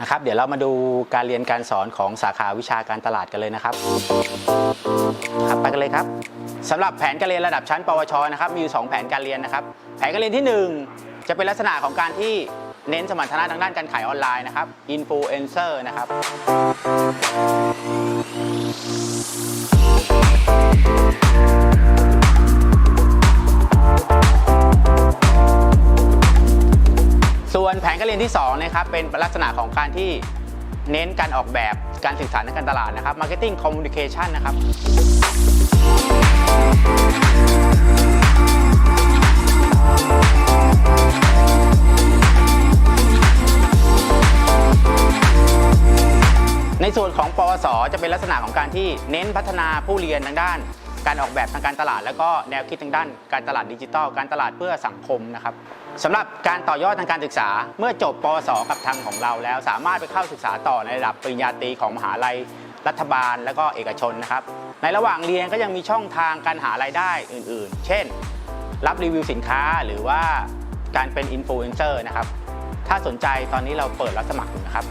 นะครับเดี๋ยวเรามาดูการเรียนการสอนของสาขาวิชาการตลาดกันเลยนะครับครับไปกันเลยครับสำหรับแผนการเรียนระดับชั้น ปวชนะครับมีอยู่สองแผนการเรียนนะครับ แผนการเรียนที่หนึ่งจะเป็นลักษณะของการที่เน้นสมรรถนะทางด้านการขายออนไลน์นะครับอินฟลูเอนเซอร์นะครับ วนแผนการเรียนที่2นะครับเป็นลักษณะของการที่เน้นการออกแบบการสื่อสารทางการตลาดนะครับ Marketing Communication นะครับในส่วนของปวส จะเป็นลักษณะของการที่เน้นพัฒนาผู้เรียนทางด้าน การออกแบบทางการตลาด แล้วก็แนวคิดทางด้านการตลาดดิจิทัล การตลาดเพื่อสังคมนะครับ สำหรับการต่อยอดทางการศึกษา เมื่อจบปวสกับทางของเราแล้ว สามารถไปเข้าศึกษาต่อในระดับปริญญาตรีของมหาลัยรัฐบาลและก็เอกชนนะครับ ในระหว่างเรียนก็ยังมีช่องทางการหารายได้อื่น ๆ เช่น รับรีวิวสินค้าหรือว่าการเป็นอินฟลูเอนเซอร์นะครับ ถ้าสนใจตอนนี้เราเปิดรับสมัครอยู่นะครับ